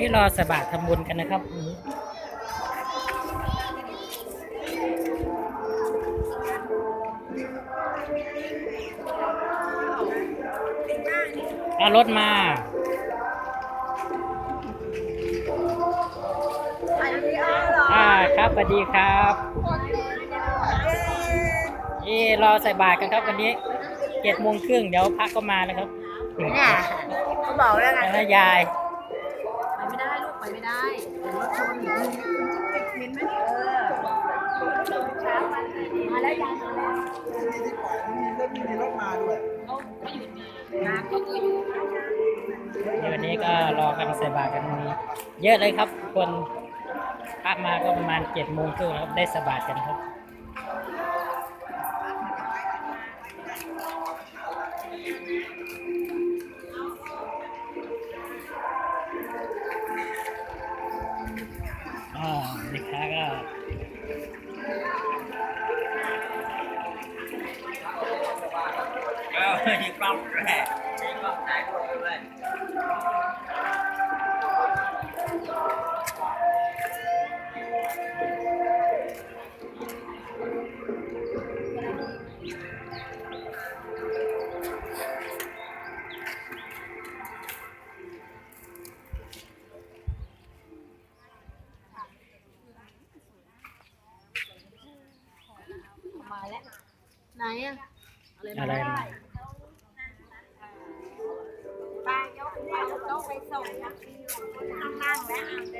นี้รอสบาททำบุญกันนะครับอืมเอารถมาอ่าครับสวัสดีครับเอ่รอใส่บาตรกันครับวันนี้เจ็ดโมงครึ่งเดี๋ยวพระก็มาแล้วครับ เนี่ยเขาบอกแล้วไงแล้วยายไปไม่ ได้ลูกไปไม่ได้เดี๋ยวรถชนมินไหมเออมาแล้วยังมาแล้วที่ปล่อยมีรถมีรถมาด้วยน้ำก็อยู่เดี๋ยววันนี้ก็รอกันใส่บาตรกันมีเยอะเลยครับคนพระมาก็ประมาณเจ็ดโมงครึ่งครับได้สบาตรกันครับ อ๋อเด็กค้าก็เออยิงกล้องแรกยิงกล้องถ่ายรูปเลยายแล้วไหนอะอะไรอะไรมา มาป้ายกไปเอาโต๊ะไปส่งนะนั่งแล้วเอาเดิน